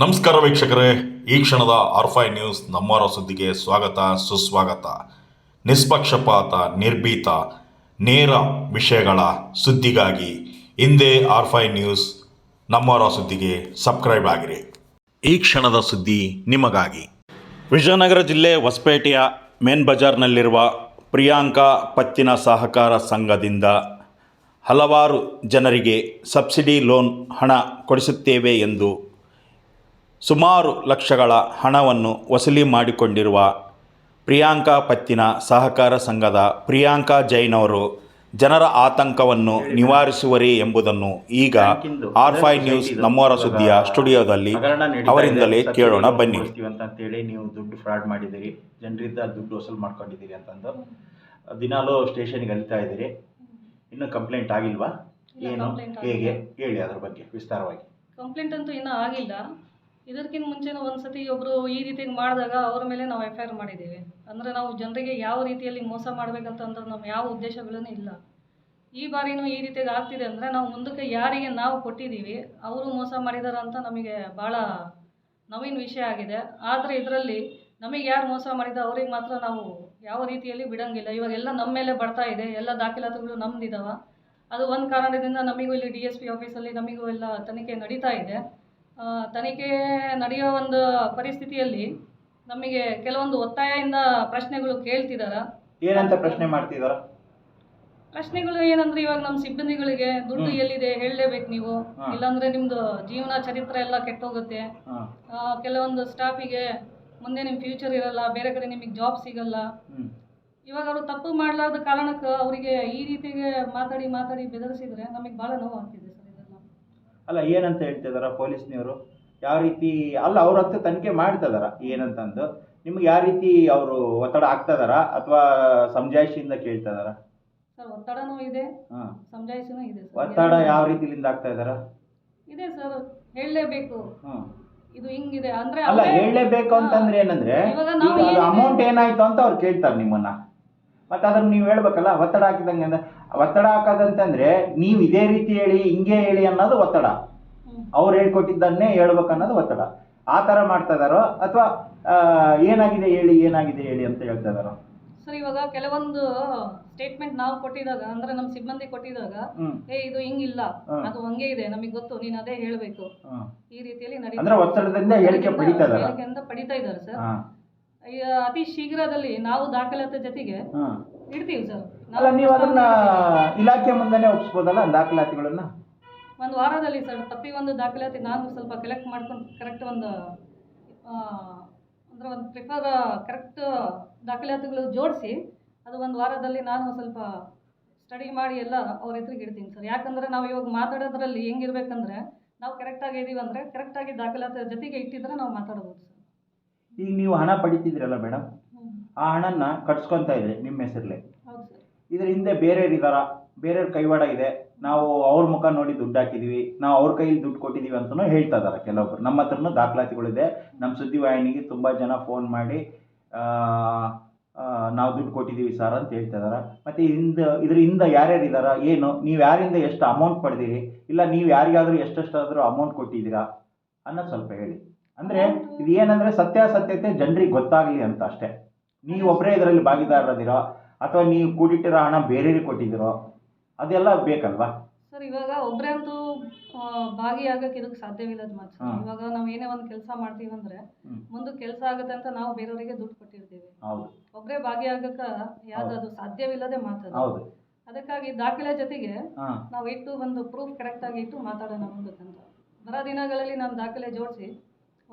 ನಮಸ್ಕಾರ ವೀಕ್ಷಕರೇ. ಈ ಕ್ಷಣದ ಆರ್ಫೈ ನ್ಯೂಸ್ ನಮ್ಮರ ಸುದ್ದಿಗೆ ಸ್ವಾಗತ, ಸುಸ್ವಾಗತ. ನಿಷ್ಪಕ್ಷಪಾತ, ನಿರ್ಭೀತ, ನೇರ ವಿಷಯಗಳ ಸುದ್ದಿಗಾಗಿ ಹಿಂದೆ ಆರ್ಫೈ ನ್ಯೂಸ್ ನಮ್ಮರ ಸುದ್ದಿಗೆ ಸಬ್ಸ್ಕ್ರೈಬ್ ಆಗಿರಿ. ಈ ಕ್ಷಣದ ಸುದ್ದಿ ನಿಮಗಾಗಿ. ವಿಜಯನಗರ ಜಿಲ್ಲೆ ಹೊಸಪೇಟೆಯ ಮೇನ್ ಬಜಾರ್ನಲ್ಲಿರುವ ಪ್ರಿಯಾಂಕಾ ಪತ್ತಿನ ಸಹಕಾರ ಸಂಘದಿಂದ ಹಲವಾರು ಜನರಿಗೆ ಸಬ್ಸಿಡಿ ಲೋನ್ ಹಣ ಕೊಡಿಸುತ್ತೇವೆ ಎಂದು ಸುಮಾರು ಲಕ್ಷಗಳ ಹಣವನ್ನು ವಸೂಲಿ ಮಾಡಿಕೊಂಡಿರುವ ಪ್ರಿಯಾಂಕಾ ಪತ್ತಿನ ಸಹಕಾರ ಸಂಘದ ಪ್ರಿಯಾಂಕಾ ಜೈನ್ ಅವರು ಜನರ ಆತಂಕವನ್ನು ನಿವಾರಿಸುವರೇ ಎಂಬುದನ್ನು ಈಗ ಆರ್ ಫೈ ನ್ಯೂಸ್ ನಮ್ಮವರ ಸುದ್ದಿಯ ಸ್ಟುಡಿಯೋದಲ್ಲಿ ಅವರಿಂದಲೇ ಕೇಳೋಣ ಬನ್ನಿ. ಅಂತೇಳಿ ನೀವು ದುಡ್ಡು ಫ್ರಾಡ್ ಮಾಡಿದ್ದೀರಿ ಜನರಿಂದ ದುಡ್ಡು ವಸೂಲು ಮಾಡ್ಕೊಂಡಿದ್ದೀರಿ ಅಂತಂದು ದಿನಾಲೂ ಸ್ಟೇಷನ್ಗೆ ಅಲಿತಾ ಇದ್ದೀರಿ. ಇನ್ನೂ ಕಂಪ್ಲೇಂಟ್ ಆಗಿಲ್ವಾ? ಏನು? ಹೇಗೆ? ಹೇಳಿ ಅದ್ರ ಬಗ್ಗೆ ವಿಸ್ತಾರವಾಗಿ. ಕಂಪ್ಲೇಂಟ್ ಅಂತೂ ಇನ್ನೂ ಆಗಿಲ್ಲ. ಇದಕ್ಕಿಂತ ಮುಂಚೆನೂ ಒಂದ್ಸತಿ ಒಬ್ಬರು ಈ ರೀತಿ ಮಾಡಿದಾಗ ಅವ್ರ ಮೇಲೆ ನಾವು ಎಫ್ ಐ ಆರ್ ಮಾಡಿದ್ದೀವಿ. ಅಂದರೆ ನಾವು ಜನರಿಗೆ ಯಾವ ರೀತಿಯಲ್ಲಿ ಮೋಸ ಮಾಡಬೇಕಂತ ಅಂದ್ರೆ ನಮ್ಮ ಯಾವ ಉದ್ದೇಶಗಳೂ ಇಲ್ಲ. ಈ ಬಾರಿನೂ ಈ ರೀತಿಯಾಗಿ ಆಗ್ತಿದೆ ಅಂದರೆ ನಾವು ಮುಂದಕ್ಕೆ ಯಾರಿಗೆ ನಾವು ಕೊಟ್ಟಿದ್ದೀವಿ, ಅವರು ಮೋಸ ಮಾಡಿದಾರ ಅಂತ ನಮಗೆ ಭಾಳ ನವೀನ ವಿಷಯ ಆಗಿದೆ. ಆದರೆ ಇದರಲ್ಲಿ ನಮಗೆ ಯಾರು ಮೋಸ ಮಾಡಿದ ಅವ್ರಿಗೆ ಮಾತ್ರ ನಾವು ಯಾವ ರೀತಿಯಲ್ಲಿ ಬಿಡಂಗಿಲ್ಲ. ಇವಾಗೆಲ್ಲ ನಮ್ಮ ಮೇಲೆ ಬರ್ತಾ ಇದೆ, ಎಲ್ಲ ದಾಖಲಾತಿಗಳು ನಮ್ದಿದಾವ. ಅದು ಒಂದು ಕಾರಣದಿಂದ ನಮಗೂ ಇಲ್ಲಿ ಡಿ ಎಸ್ ಪಿ ಆಫೀಸಲ್ಲಿ ನಮಗೂ ಎಲ್ಲ ತನಿಖೆ ನಡೀತಾ ಇದೆ. ತನಿಖೆ ನಡೆಯೋ ಒಂದು ಪರಿಸ್ಥಿತಿಯಲ್ಲಿ ನಮಗೆ ಕೆಲವೊಂದು ಒತ್ತಾಯದಿಂದ ಪ್ರಶ್ನೆಗಳು ಕೇಳ್ತಿದಾರ. ಏನಂತ ಪ್ರಶ್ನೆ ಮಾಡ್ತಿದಾರ? ಪ್ರಶ್ನೆಗಳು ಏನಂದ್ರೆ ಇವಾಗ ನಮ್ಮ ಸಿಬ್ಬಂದಿಗಳಿಗೆ ದುಡ್ಡು ಎಲ್ಲಿದೆ ಹೇಳಲೇಬೇಕು ನೀವು. ಇಲ್ಲಾಂದ್ರೆ ನಿಮ್ದು ಜೀವನ ಚರಿತ್ರೆ ಎಲ್ಲ ಕೆಟ್ಟೋಗುತ್ತೆ. ಕೆಲವೊಂದು ಸ್ಟಾಫಿಗೆ ಮುಂದೆ ನಿಮ್ಮ ಫ್ಯೂಚರ್ ಇರಲ್ಲ ಬೇರೆ ಕಡೆ ನಿಮಗೆ ಜಾಬ್ ಸಿಗಲ್ಲ. ಇವಾಗ ಅವರು ತಪ್ಪು ಮಾಡಲಾರ್ದ ಕಾರಣಕ್ಕೆ ಅವರಿಗೆ ಈ ರೀತಿಗೆ ಮಾತಾಡಿ ಮಾತಾಡಿ ಬೆದರಿಸಿದ್ರೆ ನಮಗೆ ಭಾಳ ನೋವು ಆಗ್ತಿದೆ. ಅಲ್ಲ ಏನಂತ ಹೇಳ್ತಿದಾರ ಪೊಲೀಸ್ನವರು? ಯಾವ ರೀತಿ ಅಲ್ಲ ಅವ್ರ ಹತ್ರ ತನಿಖೆ ಮಾಡ್ತಿದಾರ ಏನಂತಂದು. ನಿಮ್ಗೆ ಯಾವ ರೀತಿ ಅವರು ಒತ್ತಡ ಆಗ್ತದಾರ ಅಥವಾ ಸಮಜಾಯಿಷಿಯಿಂದ ಕೇಳ್ತಿದಾರ? ಸರ್ ಒತ್ತಡನೂ ಇದೆ. ಹಾ. ಸಮಜಾಯಿಸಿನೂ ಇದೆ ಸರ್. ಒತ್ತಡ ಯಾವ ರೀತಿಲಿಂದ ಆಗ್ತಾ ಇದಾರ ಇದೆ ಸರ್. ಹೇಳಲೇಬೇಕು. ಹ್ಮ್ ಇದು ಹಿಂಗಿದೆ. ಅಂದ್ರೆ ಅಲ್ಲ ಅವ್ರೇ- ಹೇಳಲೇಬೇಕು ಅಂತಂದ್ರೆ ಏನಂದ್ರೆ ಇವಾಗ ನಾವು ಏನಿದೆ- ಅಮೌಂಟ್ ಏನಾಯ್ತು ಅಂತ ಅವ್ರು ಕೇಳ್ತಾರೆ ನಿಮ್ಮನ್ನ. ಮತ್ತೆ ಅದನ್ನು ನೀವು ಹೇಳ್ಬೇಕಲ್ಲ ಒತ್ತಡ ಹಾಕಿದಂಗೆ ಅಂದ್ರೆ ಒತ್ತಡ ಹಾಕೋದಂತಂದ್ರೆ ನೀವು ಇದೇ ರೀತಿ ಹೇಳಿ ಹಿಂಗೆ ಹೇಳಿ ಅನ್ನೋದು ಒತ್ತಡ. ಅವ್ರು ಹೇಳ್ಕೊಟ್ಟಿದ್ದನ್ನೇ ಹೇಳ್ಬೇಕನ್ನೋದು ಒತ್ತಡ. ಆ ಥರ ಮಾಡ್ತಾ ಇದಾರೋ ಅಥವಾ ಏನಾಗಿದೆ ಹೇಳಿ ಏನಾಗಿದೆ ಹೇಳಿ ಅಂತ ಹೇಳ್ತಾ ಇದಾರೋ. ಸರ್ ಇವಾಗ ಕೆಲವೊಂದು ಸ್ಟೇಟ್ಮೆಂಟ್ ನಾವು ಕೊಟ್ಟಿದಾಗ ಅಂದ್ರೆ ನಮ್ಮ ಸಿಬ್ಬಂದಿ ಕೊಟ್ಟಿದಾಗ ಏ ಇದು ಹಿಂಗಿಲ್ಲ. ಅದು ಹಂಗೆ ಇದೆ ನಮಗೆ ಗೊತ್ತು ನೀನ್ ಅದೇ ಹೇಳಬೇಕು. ಈ ರೀತಿಯಲ್ಲಿ ಅಂದ್ರೆ ಒತ್ತಡದಿಂದ ಹೇಳಿಕೆ ಪಡಿತಾ ಇದ್ದಾರೆ ಸರ್. ಅತಿ ಶೀಘ್ರದಲ್ಲಿ ನಾವು ದಾಖಲಾತಿ ಜೊತೆಗೆ ಇಡ್ತೀವಿ ಸರ್. ಅಲ್ಲ ನೀವು ಅದನ್ನ ಇಲಾಖೆ ಮುಂದೆ ಒಪ್ಸ್ಬೋದಲ್ಲ ದಾಖಲಾತಿಗಳನ್ನ? ಒಂದು ವಾರದಲ್ಲಿ ಸರ್ ತಪ್ಪಿ ಒಂದು ದಾಖಲಾತಿ ನಾನು ಸ್ವಲ್ಪ ಕಲೆಕ್ಟ್ ಮಾಡ್ಕೊಂಡು ಕರೆಕ್ಟ್ ಒಂದು ಅಂದ್ರೆ ಒಂದು ಪ್ರಿಫರ್ ಕರೆಕ್ಟ್ ದಾಖಲಾತಿಗಳು ಜೋಡಿಸಿ ಅದು ಒಂದು ವಾರದಲ್ಲಿ ನಾನು ಸ್ವಲ್ಪ ಸ್ಟಡಿ ಮಾಡಿ ಎಲ್ಲ ಅವ್ರ ಎದುರಿಗೆ ಇಡ್ತೀನಿ ಸರ್. ಯಾಕಂದ್ರೆ ನಾವು ಇವಾಗ ಮಾತಾಡೋದ್ರಲ್ಲಿ ಹೆಂಗಿರ್ಬೇಕಂದ್ರೆ ನಾವು ಕರೆಕ್ಟಾಗಿ ಇದೀವಿ ಅಂದರೆ ಕರೆಕ್ಟಾಗಿ ದಾಖಲಾತಿ ಜೊತೆಗೆ ಇಟ್ಟಿದ್ರೆ ನಾವು ಮಾತಾಡ್ಬೋದು ಸರ್. ಈಗ ನೀವು ಹಣ ಪಡಿತಿದ್ರಲ್ಲ ಮೇಡಮ್ ಆ ಹಣನ ಕಟ್ಸ್ಕೊಂತ ಇದ್ರಿ ನಿಮ್ಮ ಹೆಸರಲ್ಲಿ ಇದ್ರ ಹಿಂದೆ ಬೇರೆಯವ್ರು ಇದಾರ? ಬೇರೆಯವ್ರ ಕೈವಾಡ ಇದೆ. ನಾವು ಅವ್ರ ಮುಖ ನೋಡಿ ದುಡ್ಡು ಹಾಕಿದೀವಿ. ನಾವು ಅವ್ರ ಕೈಲಿ ದುಡ್ಡು ಕೊಟ್ಟಿದೀವಿ ಅಂತಲೂ ಹೇಳ್ತಾ ಇದಾರೆ ಕೆಲವೊಬ್ರು ನಮ್ಮ ಹತ್ರನು ದಾಖಲಾತಿಗಳಿದೆ ನಮ್ಮ ಸುದ್ದಿವಾಹಿನಿಗೆ ತುಂಬ ಜನ ಫೋನ್ ಮಾಡಿ ನಾವು ದುಡ್ಡು ಕೊಟ್ಟಿದ್ದೀವಿ ಸರ್ ಅಂತ ಹೇಳ್ತಾ ಇದಾರೆ. ಮತ್ತು ಹಿಂದ ಇದ್ರ ಹಿಂದೆ ಯಾರ್ಯಾರು ಇದಾರ? ಏನು? ನೀವು ಯಾರಿಂದ ಎಷ್ಟು ಅಮೌಂಟ್ ಪಡೆದಿರಿ? ಇಲ್ಲ ನೀವು ಯಾರಿಗಾದ್ರೂ ಎಷ್ಟೆಷ್ಟಾದರೂ ಅಮೌಂಟ್ ಕೊಟ್ಟಿದ್ದೀರಾ? ಅನ್ನೋದು ಸ್ವಲ್ಪ ಹೇಳಿ. ಅಂದರೆ ಇದು ಏನಂದರೆ ಸತ್ಯಾಸತ್ಯತೆ ಜನರಿಗೆ ಗೊತ್ತಾಗ್ಲಿ ಅಂತ ಅಷ್ಟೇ. ನೀವು ಒಬ್ಬರೇ ಇದರಲ್ಲಿ ಭಾಗಿದಾರದಿರೋ ಅಥವಾ ನೀವು ಕೂಡಿಟ್ಟಿರೋ ಹಣ ಬೇರೆಯವ್ರಿಗೆ ಕೊಟ್ಟಿದ್ದೀರೋ ಅದೆಲ್ಲ ಬೇಕಲ್ವಾ? ಸರ್ ಇವಾಗ ಒಬ್ಬರೇ ಅಂತೂ ಭಾಗಿಯಾಗಕ್ಕೆ ಇದಕ್ಕೆ ಸಾಧ್ಯವಿಲ್ಲದ ಮಾತ್ರ. ಇವಾಗ ನಾವು ಏನೇ ಒಂದು ಕೆಲಸ ಮಾಡ್ತೀವಿ ಅಂದ್ರೆ ಮುಂದೆ ಕೆಲಸ ಆಗುತ್ತೆ ಅಂತ ನಾವು ಬೇರೆಯವರಿಗೆ ದುಡ್ಡು ಕೊಟ್ಟಿರ್ತೀವಿ. ಒಬ್ಬರೇ ಭಾಗಿಯಾಗಕ್ಕ ಯಾವ್ದು ಅದು ಸಾಧ್ಯವಿಲ್ಲದೆ ಮಾತ್ರ ಹೌದು. ಅದಕ್ಕಾಗಿ ದಾಖಲೆ ಜೊತೆಗೆ ನಾವು ಇಟ್ಟು ಒಂದು ಪ್ರೂಫ್ ಕರೆಕ್ಟಾಗಿ ಇಟ್ಟು ಮಾತಾಡೋಣ ಮುಂದಕ್ಕಂತ ಬರೋ ದಿನಗಳಲ್ಲಿ ನಾನು ದಾಖಲೆ ಜೋಡಿಸಿ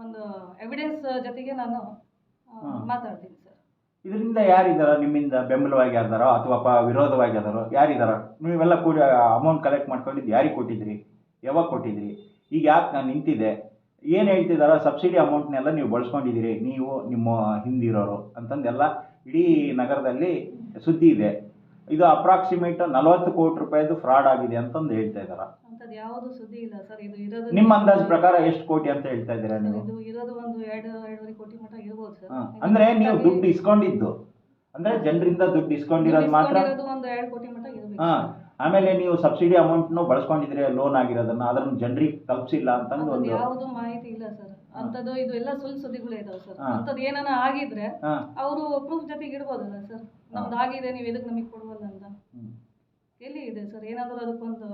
ಒಂದು ಎವಿಡೆನ್ಸ್ ಜೊತೆಗೆ ನಾನು ಮಾತಾಡ್ತೀನಿ ಸರ್ ಇದರಿಂದ ಯಾರಿದಾರ ನಿಮ್ಮಿಂದ ಬೆಂಬಲವಾಗಿ ಯಾರ್ದಾರೋ ಅಥವಾ ಪ ವಿರೋಧವಾಗಿ ಯಾರ್ದಾರೋ? ಯಾರಿದಾರ? ನೀವೆಲ್ಲ ಕೂಡ ಅಮೌಂಟ್ ಕಲೆಕ್ಟ್ ಮಾಡ್ಕೊಂಡಿದ್ದು ಯಾರಿಗೆ ಕೊಟ್ಟಿದ್ರಿ? ಯಾವಾಗ ಕೊಟ್ಟಿದ್ರಿ? ಈಗ ಯಾಕೆ ನಾನು ನಿಂತಿದೆ ಏನು ಹೇಳ್ತಿದಾರ ಸಬ್ಸಿಡಿ ಅಮೌಂಟ್ನೆಲ್ಲ ನೀವು ಬಳಸ್ಕೊಂಡಿದ್ದೀರಿ. ನೀವು ನಿಮ್ಮ ಹಿಂದಿರೋರು ಅಂತಂದೆಲ್ಲ ಇಡೀ ನಗರದಲ್ಲಿ ಸುದ್ದಿ ಇದೆ. ಇದು ಅಪ್ರಾಕ್ಸಿಮೇಟ್ ನಲವತ್ತು ಕೋಟಿ ರೂಪಾಯಿದು ಫ್ರಾಡ್ ಆಗಿದೆ ಅಂತಂದು ಹೇಳ್ತಾ ಇದಾರ. ಯಾವುದು ಸುದ್ದಿ ಇಲ್ಲ ಸರ್. ಇದು ಇರೋದು ನಿಮ್ಮ ಅಂದಾಜು ಪ್ರಕಾರ ಎಷ್ಟು ಕೋಟಿ ಅಂತ ಹೇಳ್ತಾ ಇದ್ದೀರಾ ನೀವು? ಇದು ಇರೋದು ಒಂದು ಎರಡು ಎರಡೂವರೆ ಕೋಟಿ ಮಟ್ಟ ಇರ್ಬೋದು ಸರ್. ಹಾ. ಅಂದ್ರೆ ನೀವು ದುಡ್ಡು ಇಸ್ಕೊಂಡಿದ್ದು. ಅಂದ್ರೆ ಜನರಿಂದ ದುಡ್ಡು ಇಸ್ಕೊಂಡಿರೋದು ಮಾತ್ರ? ಇರೋದು ಒಂದು ಎರಡು ಕೋಟಿ ಮಟ್ಟ ಇರಬೇಕು ಹಾ ಆಮೇಲೆ ನೀವು ಸಬ್ಸಿಡಿ ಅಮೌಂಟ್ ನು ಬಳಸ್ಕೊಂಡಿದ್ರೆ ಲೋನ್ ಆಗಿರೋದನ್ನ ಅದನ್ನ ಜನರಿಗೆ ತಲುಪಿಸಿಲ್ಲ ಅಂತಂದು ಒಂದು ಯಾವುದು ಮಾಹಿತಿ ಇಲ್ಲ ಸರ್. ಅಂಥದ್ದು ಇದು ಎಲ್ಲ ಸುಳ್ಳು ಸುದ್ದಿಗಳು ಇದಾವೆ ಸರ್. ಹಾ. ಏನನ ಏನಾನ ಆಗಿದ್ರೆ ಹಾ. ಅವರು ಪ್ರೂಫ್ ಜೊತೆಗೆ ಇಡ್ಬೋದಲ್ಲ ಸರ್. ನಮ್ದು ಆಗಿದೆ ನೀವು ಎದಕ್ಕೆ ನಮಗೆ ಕೊಡುವಲ್ಲ ಅಂತ. ಹ್ಮ್. ಎಲ್ಲಿ ಇದೆ ಸರ್? ಏನಾದರೂ ಅದಕ್ಕೊಂದು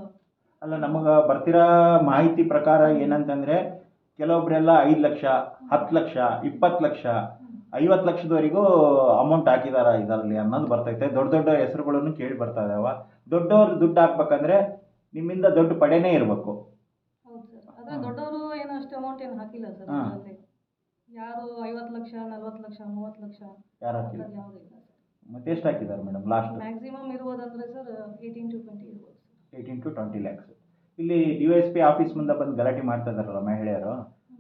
ಅಲ್ಲ ನಮಗೆ ಬರ್ತಿರೋ ಮಾಹಿತಿ ಪ್ರಕಾರ ಏನಂತಂದರೆ ಕೆಲವೊಬ್ಬರೆಲ್ಲ ಐದು ಲಕ್ಷ ಹತ್ತು ಲಕ್ಷ ಇಪ್ಪತ್ತು ಲಕ್ಷ ಐವತ್ತು ಲಕ್ಷದವರೆಗೂ ಅಮೌಂಟ್ ಹಾಕಿದಾರ ಇದರಲ್ಲಿ ಅನ್ನೋದು ಬರ್ತೈತೆ. ದೊಡ್ಡ ದೊಡ್ಡ ಹೆಸರುಗಳನ್ನು ಕೇಳಿ ಬರ್ತಾ ಇದಾವ. ದೊಡ್ಡವ್ರು ದುಡ್ಡು ಹಾಕ್ಬೇಕಂದ್ರೆ ನಿಮ್ಮಿಂದ ದೊಡ್ಡ ಪಡೆನೇ ಇರಬೇಕು. ಹೌದು ಸರ್. ಆದರೆ ದೊಡ್ಡವರು ಏನು ಅಷ್ಟು ಅಮೌಂಟ್ ಏನು ಹಾಕಿಲ್ಲ ಸರ್. ಯಾರು ಐವತ್ತು ಲಕ್ಷ ನಲ್ವತ್ತು ಲಕ್ಷ ಮೂವತ್ತು ಲಕ್ಷ ಯಾರು ಹಾಕಿಲ್ಲ? ಮತ್ತೆ ಎಷ್ಟು ಹಾಕಿದ್ದಾರೆ ಮೇಡಮ್ ಲಾಸ್ಟ್ ಮ್ಯಾಕ್ಸಿಮಮ್ ಇರ್ಬೋದಂದ್ರೆ ಸರ್ ಏಯ್ಟೀನ್ ಟು ಟ್ವೆಂಟಿ ಇರ್ಬೋದು. ಏಯ್ಟೀನ್ ಟು ಟ್ವೆಂಟಿ ಲ್ಯಾಕ್ಸ್ ಇಲ್ಲಿ ಡಿ ಎಸ್ ಪಿ ಆಫೀಸ್ ಮುಂದೆ ಬಂದು ಗಲಾಟೆ ಮಾಡ್ತಾ ಇದಾರಲ್ಲ ಮಹಿಳೆಯರು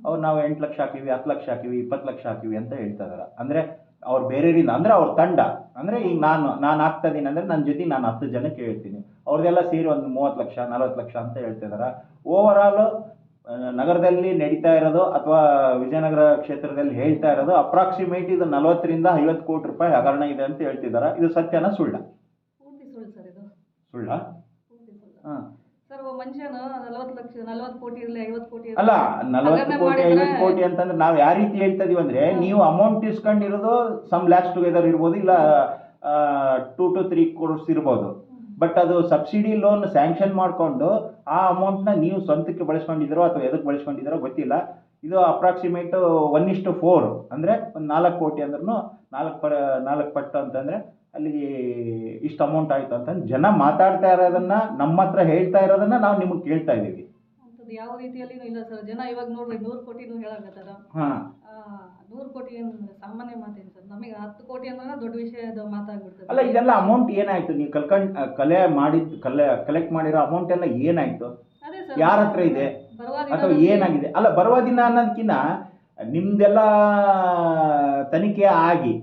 ಅವ್ರು ನಾವು ಎಂಟು ಲಕ್ಷ ಹಾಕಿವಿ ಹತ್ತು ಲಕ್ಷ ಹಾಕಿವಿ ಇಪ್ಪತ್ತು ಲಕ್ಷ ಹಾಕಿವಿ ಅಂತ ಹೇಳ್ತಾ ಇದಾರೆ. ಅಂದ್ರೆ ಅವ್ರು ಬೇರೆಯವರಿಂದ ಅಂದರೆ ಅವ್ರ ತಂಡ. ಅಂದ್ರೆ ಈಗ ನಾನು ನಾನು ಹಾಕ್ತಾ ಇದ್ದೀನಿ ಅಂದ್ರೆ ನನ್ನ ಜೊತೆ ನಾನು ಹತ್ತು ಜನಕ್ಕೆ ಹೇಳ್ತೀನಿ. ಅವ್ರದ್ದೆಲ್ಲ ಸೇರಿ ಒಂದು ಮೂವತ್ತು ಲಕ್ಷ ನಲವತ್ತು ಲಕ್ಷ ಅಂತ ಹೇಳ್ತಾ ಇದಾರೆ. ಓವರ್ ಆಲ್ ನಗರದಲ್ಲಿ ನಡೀತಾ ಇರೋದು ಅಥವಾ ವಿಜಯನಗರ ಕ್ಷೇತ್ರದಲ್ಲಿ ಹೇಳ್ತಾ ಇರೋದು ಅಪ್ರಾಕ್ಸಿಮೇಟ್ ಇದು ನಲವತ್ತರಿಂದ ಐವತ್ತು ಕೋಟಿ ರೂಪಾಯಿ ಹಗರಣ ಇದೆ ಅಂತ ಹೇಳ್ತಿದ್ದಾರೆ ಇದು ಸತ್ಯನ ಸುಳ್ಳ? ಸುಳ್ಳ ಸುಳ್ಳು? ಸರ್ ಇದು ಸುಳ್ಳ ಪೂರ್ತಿ ಸರ್ ಒಬ್ಬ ಮನುಷ್ಯನು ನಲವತ್ತು ಲಕ್ಷ ನಲವತ್ತು ಕೋಟಿ ಇರಲಿ ಐವತ್ತು ಕೋಟಿ ಇರಲಿ. ಅಲ್ಲ ನಲವತ್ತು ಹಗರಣ ಕೋಟಿ ಮಾಡಿದ್ರೆ- ಐವತ್ತು ಕೋಟಿ ಅಂತಂದ್ರೆ ನಾವು ಯಾವ ರೀತಿ ಹೇಳ್ತಾ ಇದೀವಿ ಅಂದ್ರೆ ನೀವು ಅಮೌಂಟ್ ಇಸ್ಕೊಂಡಿರೋದು ಸಮ್ ಲ್ಯಾಕ್ಸ್ ಟುಗೆದರ್ ಇರ್ಬೋದು ಇಲ್ಲ ಟೂ ಟು ತ್ರೀ ಕ್ರೋರ್ಸ್ ಇರ್ಬೋದು. ಬಟ್ ಅದು ಸಬ್ಸಿಡಿ ಲೋನ್ ಸ್ಯಾಂಕ್ಷನ್ ಮಾಡಿಕೊಂಡು ಆ ಅಮೌಂಟ್ನ ನೀವು ಸ್ವಂತಕ್ಕೆ ಬಳಸ್ಕೊಂಡಿದ್ದೀರೋ ಅಥವಾ ಎದಕ್ಕೆ ಬಳಸ್ಕೊಂಡಿದ್ದೀರೋ ಗೊತ್ತಿಲ್ಲ. ಇದು ಅಪ್ರಾಕ್ಸಿಮೇಟ್ ಒನ್ ಇಷ್ಟು ಫೋರ್ ಅಂದರೆ ಒಂದು ನಾಲ್ಕು ಕೋಟಿ ಅಂದ್ರೂ ನಾಲ್ಕು ಪ ನಾಲ್ಕು ಪಟ್ಟು ಅಂತಂದರೆ ಅಲ್ಲಿ ಇಷ್ಟು ಅಮೌಂಟ್ ಆಯಿತು ಅಂತಂದು ಜನ ಮಾತಾಡ್ತಾ ಇರೋದನ್ನ ನಮ್ಮ ಹತ್ರ ಹೇಳ್ತಾ ಇರೋದನ್ನ ನಾವು ನಿಮಗೆ ಕೇಳ್ತಾ ಇದ್ದೀವಿ. ಯಾವ ರೀತಿಯಲ್ಲಿ ಇಲ್ಲ ಸರ್. ಜನ ಇವಾಗ ನೋಡ್ರಿ ನೂರು ಕೋಟಿನೂ ಹೇಳಕತ್ತಾರ. ಹಾಂ. ನೂರು ಕೋಟಿ ಏನು ಸಾಮಾನ್ಯ ಮಾತೇನು ಸರ್? ನಮಗೆ ಹತ್ತು ಕೋಟಿ ಅಂದ್ರೆ ದೊಡ್ಡ ವಿಷಯದ ಮಾತಾಗ್ಬಿಡ್ತದೆ. ಅಲ್ಲ ಇದೆಲ್ಲ ಅಮೌಂಟ್ ಏನಾಯ್ತು? ನೀವು ಕಲ್ಕಂಡ್ ಕಲೆ ಮಾಡಿದ್ ಕಲೆ ಕಲೆಕ್ಟ್ ಮಾಡಿರೋ ಅಮೌಂಟ್ ಎಲ್ಲ ಏನಾಯ್ತು? ಯಾರ ಹತ್ರ ಇದೆ? ಅಥವಾ ಏನಾಗಿದೆ? ಅಲ್ಲ ಬರುವ ದಿನ ಅನ್ನೋದಕ್ಕಿಂತ ನಿಮ್ದೆಲ್ಲ ತನಿಖೆ ಆಗಿ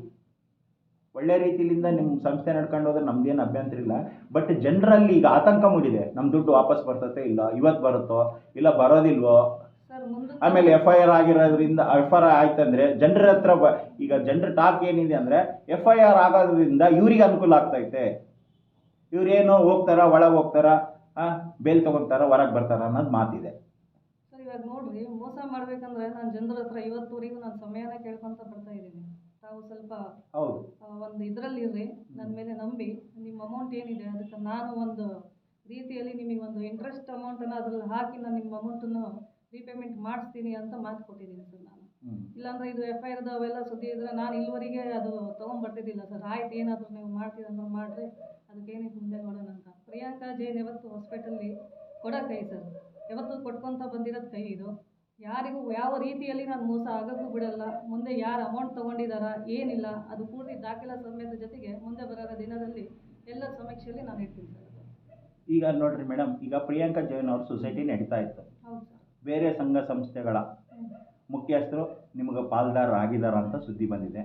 ಒಳ್ಳೆ ರೀತಿಯಿಂದ ನಿಮ್ಮ ಸಂಸ್ಥೆ ನಡ್ಕೊಂಡು ಹೋದ್ರೆ ನಮ್ದೇನು ಅಭ್ಯಂತರ ಇಲ್ಲ. ಬಟ್ ಜನರಲ್ಲಿ ಈಗ ಆತಂಕ ಮೂಡಿದೆ. ನಮ್ಮ ದುಡ್ಡು ವಾಪಸ್ ಬರ್ತತೆ ಇಲ್ಲ? ಇವತ್ತು ಬರುತ್ತೋ? ಇಲ್ಲ ಬರೋದಿಲ್ವೋ? ಆಮೇಲೆ ಎಫ್ ಐ ಆರ್ ಆಗಿರೋದ್ರಿಂದ ಎಫ್ ಐ ಆರ್ ಆಯ್ತಂದ್ರೆ ಜನರ ಹತ್ರ ಬ- ಈಗ ಜನರ ಟಾಕ್ ಏನಿದೆ ಅಂದ್ರೆ ಎಫ್ ಐ ಆರ್ ಆಗೋದ್ರಿಂದ ಇವ್ರಿಗೆ ಅನುಕೂಲ ಆಗ್ತೈತೆ. ಇವ್ರೇನೋ ಹೋಗ್ತಾರ ಒಳಗೆ ಹೋಗ್ತಾರ? ಬೇಲ್ ತಗೊಂತಾರ ಹೊರಗೆ ಬರ್ತಾರ ಅನ್ನೋದು ಮಾತಿದೆ. ಸರ್ ಇವಾಗ ನೋಡ್ರಿ ಮೋಸ ಮಾಡ್ಬೇಕಂದ್ರೆ ನಾನು ಜನರ ಹತ್ರ ಇವತ್ತುವರೆಗೂ ನಾನು ಸಮಯನ ಕೇಳ್ಕೊಂತ ಬರ್ತಾ ಇದ್ದೀನಿ. ತಾವು ಸ್ವಲ್ಪ ಹೌದು. ಆ, ಒಂದು ಇದರಲ್ಲಿ ಇರ್ರಿ ನನ್ನ ಮೇಲೆ ನಂಬಿ ನಿಮ್ಮ ಅಮೌಂಟ್ ಏನಿದೆ ಅದಕ್ಕೆ ನಾನು ಒಂದು ರೀತಿಯಲ್ಲಿ ನಿಮಗೆ ಒಂದು ಇಂಟ್ರೆಸ್ಟ್ ಅಮೌಂಟನ್ನು ಅದ್ರಲ್ಲಿ ಹಾಕಿ ನಾನು ನಿಮ್ಮ ಅಮೌಂಟನ್ನು ರೀಪೇಮೆಂಟ್ ಮಾಡಿಸ್ತೀನಿ ಅಂತ ಮಾತು ಕೊಟ್ಟಿದ್ದೀನಿ ಸರ್ ನಾನು. ಹ್ಮ್. ಇಲ್ಲಾಂದ್ರೆ ಇದು ಎಫ್ ಐ ಆರ್ದು ಅವೆಲ್ಲ ಸುದ್ದಿ ಇದ್ರೆ ನಾನು ಇಲ್ಲಿವರೆಗೆ ಅದು ತೊಗೊಂಡ್ಬರ್ತಿದ್ದಿಲ್ಲ ಸರ್. ಆಯ್ತು ಏನಾದರೂ ನೀವು ಮಾಡ್ತೀರಂದ್ರೆ ಮಾಡಿರಿ ಅದಕ್ಕೇನಿತ್ತು ಮುಂದೆ ನೋಡೋಣ ಅಂತ ಪ್ರಿಯಾಂಕಾ ಜೈನ್ ಯಾವತ್ತು ಹಾಸ್ಪಿಟಲ್ಲಿ ಕೊಡೋ ಕೈ ಸರ್. ಯಾವತ್ತು ಕೊಟ್ಕೊತ ಬಂದಿರೋದು ಕೈ ಇದು. ಯಾರಿಗೂ ಯಾವ ರೀತಿಯಲ್ಲಿ ನಾನು ಮೋಸ ಆಗೋಕ್ಕೂ ಬಿಡಲ್ಲ. ಮುಂದೆ ಯಾರು ಅಮೌಂಟ್ ತೊಗೊಂಡಿದ್ದಾರಾ ಏನಿಲ್ಲ ಅದು ಪೂರ್ತಿ ದಾಖಲಾ ಸಮೇತ ಜೊತೆಗೆ ಮುಂದೆ ಬರೋ ದಿನದಲ್ಲಿ ಎಲ್ಲ ಸಮೀಕ್ಷೆಯಲ್ಲಿ ನಾನು ಇಡ್ತೀನಿ ಸರ್. ಈಗ ನೋಡ್ರಿ ಮೇಡಮ್ ಈಗ ಪ್ರಿಯಾಂಕಾ ಜೈನ್ ಅವ್ರ ಸೊಸೈಟಿ ನಡೀತಾ ಇತ್ತು. ಹೌದು ಸರ್. ಬೇರೆ ಸಂಘ ಸಂಸ್ಥೆಗಳ ಮುಖ್ಯಸ್ಥರು ನಿಮಗೆ ಪಾಲ್ದಾರ ಆಗಿದ್ದಾರೆ ಅಂತ ಸುದ್ದಿ ಬಂದಿದೆ.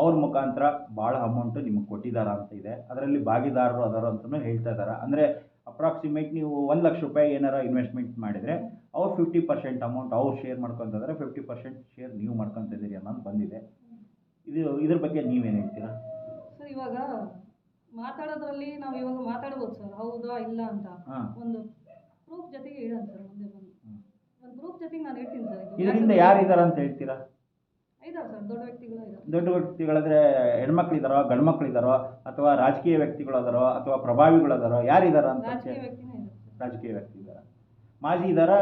ಅವ್ರ ಮುಖಾಂತರ ಭಾಳ ಅಮೌಂಟ್ ನಿಮಗೆ ಕೊಟ್ಟಿದ್ದಾರೆ ಅಂತ ಇದೆ. ಅದರಲ್ಲಿ ಭಾಗಿದಾರರು ಅದಾರ ಅಂತಲೂ ಹೇಳ್ತಾ ಇದ್ದಾರೆ ಅಂದರೆ ಅಪ್ರಾಕ್ಸಿಮೇಟ್ ನೀವು ಒಂದು ಲಕ್ಷ ರೂಪಾಯಿ ಏನಾರ ಇನ್ವೆಸ್ಟ್ಮೆಂಟ್ ಮಾಡಿದರೆ ಅವ್ರು ಫಿಫ್ಟಿ ಪರ್ಸೆಂಟ್ ಅಮೌಂಟ್ ಅವ್ರು ಶೇರ್ ಮಾಡ್ಕೊತಿದ್ದಾರೆ ಫಿಫ್ಟಿ ಪರ್ಸೆಂಟ್ ಶೇರ್ ನೀವು ಮಾಡ್ಕೊತಿದ್ದೀರಿ ಅನ್ನೋದು ಬಂದಿದೆ. ಇದು ಇದ್ರ ಬಗ್ಗೆ ನೀವೇನು ಹೇಳ್ತೀರಾ? ಸರ್ ಇವಾಗ ಮಾತಾಡೋದ್ರಲ್ಲಿ ನಾವು ಇವಾಗ ಮಾತಾಡ್ಬೋದು ಸರ್. ಹೌದಾ ಇಲ್ಲ ಅಂತ. ಒಂದು ಪ್ರೂಫ್ ಜೊತೆಗೆ ಹೇಳೋಣ ಸರ್ ಮುಂದೆ ಬಂದು ಪ್ರೂಫ್ ಜೊತೆಗೆ ನಾನು ಸರ್ ಇದರಿಂದ ಯಾರು ಇದಾರ ಅಂತ ಹೇಳ್ತೀರಾ? ಇದಾವೆ ಸರ್ ದೊಡ್ಡ ವ್ಯಕ್ತಿಗಳು ಇದಾವೆ. ದೊಡ್ಡ ವ್ಯಕ್ತಿಗಳಾದ್ರೆ ಹೆಣ್ಮಕ್ಳಿದಾರೋ ಗಂಡ್ಮಕ್ಳಿದಾರೋ ಅಥವಾ ರಾಜಕೀಯ ವ್ಯಕ್ತಿಗಳಾದಾರೋ ಅಥವಾ ಪ್ರಭಾವಿಗಳದಾರೋ ಯಾರಿದಾರ ಅಂತ ರಾಜಕೀಯ ವ್ಯಕ್ತಿನೇ ಇದೆ ಸರ್. ರಾಜಕೀಯ ವ್ಯಕ್ತಿ ಇದಾರ. ಮಾಜಿ ಇದಾರ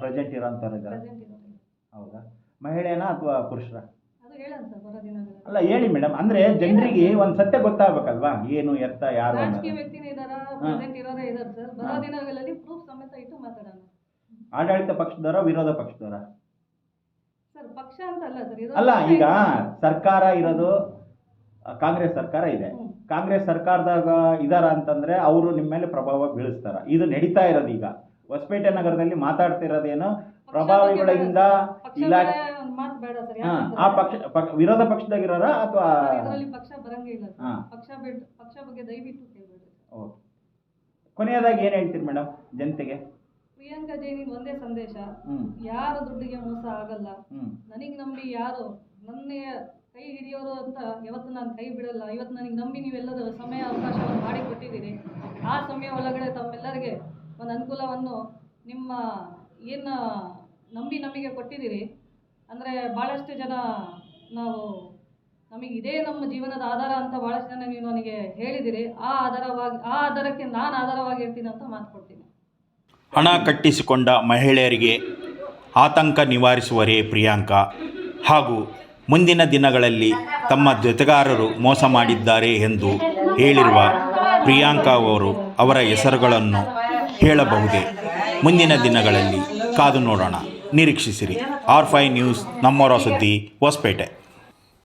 ಪ್ರೆಸೆಂಟ್ ಇರೋ ಇದಾರ ಪ್ರೆಸೆಂಟ್ ಇರೋದು ಹೌದಾ? ಮಹಿಳೆನಾ ಅಥವಾ ಪುರುಷರ ಅದು ಹೇಳೋಣ ಸರ್ ಬರೋ ದಿನಗಳಲ್ಲಿ. ಅಲ್ಲ ಹೇಳಿ ಮೇಡಮ್ ಅಂದ್ರೆ ಜನರಿಗೆ ಒಂದ್ ಸತ್ಯ ಗೊತ್ತಾಗ್ಬೇಕಲ್ವಾ? ಏನು ಎತ್ತ ಯಾರು ರಾಜಕೀಯ ವ್ಯಕ್ತಿನೇ ಇದಾರ ಪ್ರೆಸೆಂಟ್ ಇರೋರೇ ಇದಾರೆ ಸರ್. ಬರೋ ದಿನಗಳಲ್ಲಿ ಪ್ರೂಫ್ ಸಮೇತ ಇಟ್ಟು ಮಾತಾಡೋಣ. ಆಡಳಿತ ಪಕ್ಷದವರ ವಿರೋಧ ಪಕ್ಷದವರ? ಸರ್ ಪಕ್ಷ ಅಂತ ಅಲ್ಲ ಸರ್ ಇದು ಅಲ್ಲ ಈಗ ಸರ್ಕಾರ ಇರೋದು ಆ, ಕಾಂಗ್ರೆಸ್ ಸರ್ಕಾರ ಇದೆ. ಹ್ಮ್. ಕಾಂಗ್ರೆಸ್ ಸರ್ಕಾರದಾಗ ಇದಾರ ಅಂತಂದ್ರೆ ಅವರು ನಿಮ್ಮ ಮೇಲೆ ಪ್ರಭಾವ ಬೀಳಿಸ್ತಾರ. ಇದು ನಡೀತಾ ಇರೋದು ಈಗ. ಹೊಸಪೇಟೆ ನಗರದಲ್ಲಿ ಮಾತಾಡ್ತಿರೋದೇನು ಪಕ್ಷ ಪ್ರಭಾವಿಗಳಿಂದ ಇಲಾಖೆ ಬೇರೆ ಒಂದ್ ಮಾತು ಬೇಡ ಸರ್. ಹಾ, ಆ ಪಕ್ಷ ವಿರೋಧ ಪಕ್ಷದಾಗಿರೋರ ಅಥವಾ ಇದರಲ್ಲಿ ಪಕ್ಷ ಬರಂಗೇ ಇಲ್ಲ ಹಾ. ಪಕ್ಷ ಬಿಟ್ಟು ಪಕ್ಷ ಬಗ್ಗೆ ದಯವಿಟ್ಟು ಕೇಳಬೇಡಿ ಓಕೆ. ಕೊನೆಯದಾಗಿ ಏನು ಹೇಳ್ತೀರಿ ಮೇಡಮ್ ಜನತೆಗೆ? ಪ್ರಿಯಾಂಕಾ ಜೈನಿನ ಒಂದೇ ಸಂದೇಶ ಯಾರ ದುಡ್ಡಿಗೆ ಮೋಸ ಆಗಲ್ಲ. ನನಗ್ ನಂಬಿ ಯಾರು ನನ್ನ ಕೈ ಹಿಡಿಯೋರು ಅಂತ ಯಾವತ್ತು ನಾನು ಕೈ ಬಿಡಲ್ಲ. ಇವತ್ತು ನನಗೆ ನಂಬಿ ನೀವೆಲ್ಲರೂ ಸಮಯ ಅವಕಾಶವನ್ನು ಮಾಡಿಕೊಟ್ಟಿದ್ದೀರಿ. ಆ ಸಮಯ ಒಳಗಡೆ ತಮ್ಮೆಲ್ಲರಿಗೆ ಒಂದು ಅನುಕೂಲವನ್ನು ನಿಮ್ಮ ಏನು ನಂಬಿ ನಮಗೆ ಕೊಟ್ಟಿದ್ದೀರಿ. ಅಂದರೆ ಭಾಳಷ್ಟು ಜನ ನಾವು ನಮಗೆ ಇದೇ ನಮ್ಮ ಜೀವನದ ಆಧಾರ ಅಂತ ಭಾಳಷ್ಟು ಜನ ನೀವು ನನಗೆ ಹೇಳಿದಿರಿ ಆ ಆಧಾರವಾಗಿ ಆ ಆಧಾರಕ್ಕೆ ನಾನು ಆಧಾರವಾಗಿರ್ತೀನಿ ಅಂತ ಮಾತು ಕೊಡ್ತೀನಿ ಹಣ ಕಟ್ಟಿಸಿಕೊಂಡ ಮಹಿಳೆಯರಿಗೆ ಆತಂಕ ನಿವಾರಿಸುವರೇ ಪ್ರಿಯಾಂಕಾ. ಹಾಗೂ ಮುಂದಿನ ದಿನಗಳಲ್ಲಿ ತಮ್ಮ ಜೊತೆಗಾರರು ಮೋಸ ಮಾಡಿದ್ದಾರೆ ಎಂದು ಹೇಳಿರುವ ಪ್ರಿಯಾಂಕಾ ಅವರು ಅವರ ಹೆಸರುಗಳನ್ನು ಹೇಳಬಹುದೇ? ಮುಂದಿನ ದಿನಗಳಲ್ಲಿ ಕಾದು ನೋಡೋಣ. ನಿರೀಕ್ಷಿಸಿರಿ. ಆರ್ ಫೈ ನ್ಯೂಸ್ ನಮ್ಮವರ ಸುದ್ದಿ ಹೊಸಪೇಟೆ.